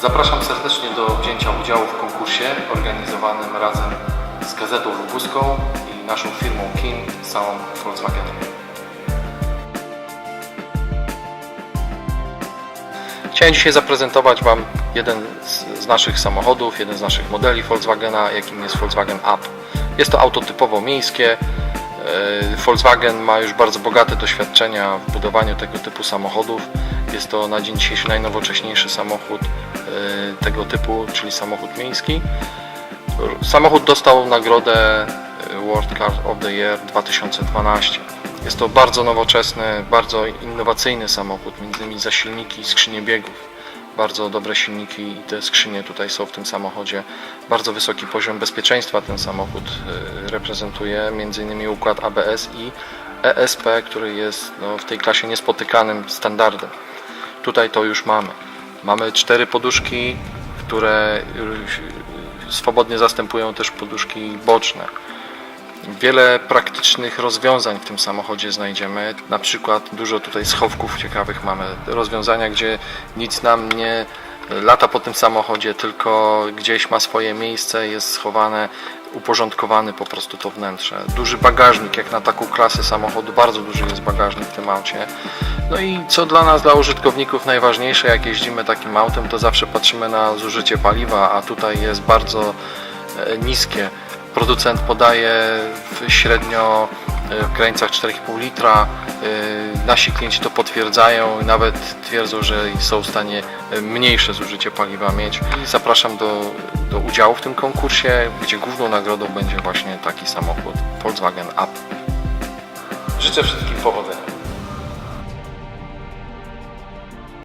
Zapraszam serdecznie do wzięcia udziału w konkursie organizowanym razem z Gazetą Lubuską i naszą firmą KIN całą Volkswagenem. Chciałem dzisiaj zaprezentować Wam jeden z, z naszych samochodów, jeden z naszych modeli Volkswagena, jakim jest Volkswagen Up. Jest to auto typowo miejskie. E, Volkswagen ma już bardzo bogate doświadczenia w budowaniu tego typu samochodów. Jest to na dzień dzisiejszy najnowocześniejszy samochód e, tego typu, czyli samochód miejski. Samochód dostał nagrodę World Car of the Year 2012. Jest to bardzo nowoczesny, bardzo innowacyjny samochód, między innymi zasilniki, skrzynie biegów. Bardzo dobre silniki i te skrzynie tutaj są w tym samochodzie. Bardzo wysoki poziom bezpieczeństwa ten samochód y, reprezentuje, między innymi układ ABS i ESP, który jest no, w tej klasie niespotykanym standardem. Tutaj to już mamy. Mamy cztery poduszki, które swobodnie zastępują też poduszki boczne. Wiele praktycznych rozwiązań w tym samochodzie znajdziemy. Na przykład dużo tutaj schowków ciekawych mamy. Rozwiązania, gdzie nic nam nie lata po tym samochodzie, tylko gdzieś ma swoje miejsce, jest schowane, uporządkowany po prostu to wnętrze. Duży bagażnik, jak na taką klasę samochodu, bardzo duży jest bagażnik w tym aucie. No i co dla nas, dla użytkowników najważniejsze, jak jeździmy takim autem, to zawsze patrzymy na zużycie paliwa, a tutaj jest bardzo e, niskie. Producent podaje średnio w granicach 4,5 litra. E, Nasi klienci to potwierdzają i nawet twierdzą, że są w stanie e, mniejsze zużycie paliwa mieć. Zapraszam do, do udziału w tym konkursie, gdzie główną nagrodą będzie właśnie taki samochód Volkswagen Up. Życzę wszystkim powodzenia.